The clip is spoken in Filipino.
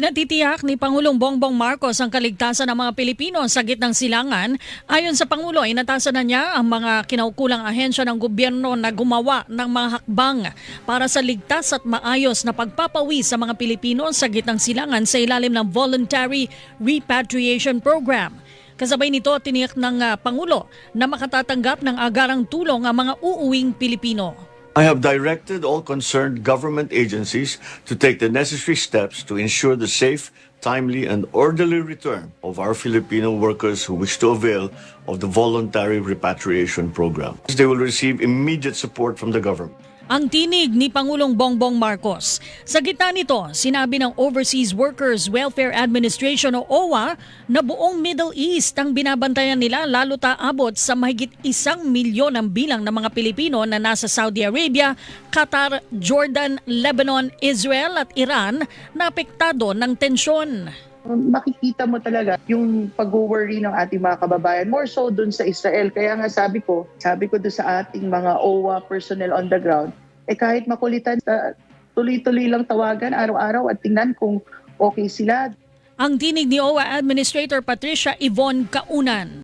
Pinatitiyak ni Pangulong Bongbong Marcos ang kaligtasan ng mga Pilipino sa gitnang silangan. Ayon sa Pangulo, inatasan na niya ang mga kinaukulang ahensya ng gobyerno na gumawa ng mga hakbang para sa ligtas at maayos na pagpapawi sa mga Pilipino sa gitnang silangan sa ilalim ng Voluntary Repatriation Program. Kasabay nito, tiniyak ng ah, Pangulo na makatatanggap ng agarang tulong ang mga uuwing Pilipino. I have directed all concerned government agencies to take the necessary steps to ensure the safe, timely, and orderly return of our Filipino workers who wish to avail of the voluntary repatriation program. They will receive immediate support from the government. Ang tinig ni Pangulong Bongbong Marcos. Sa gitna nito, sinabi ng Overseas Workers Welfare Administration o OWA na buong Middle East ang binabantayan nila lalo ta abot sa mahigit isang milyon ang bilang ng mga Pilipino na nasa Saudi Arabia, Qatar, Jordan, Lebanon, Israel at Iran na apektado ng tensyon. Makikita mo talaga yung pag-worry ng ating mga kababayan more so dun sa Israel. Kaya nga sabi ko sabi ko dun sa ating mga OWA personnel on the ground eh kahit makulitan tuloy-tuloy lang tawagan araw-araw at tingnan kung okay sila. Ang tinig ni OWA Administrator Patricia Yvonne Kaunan.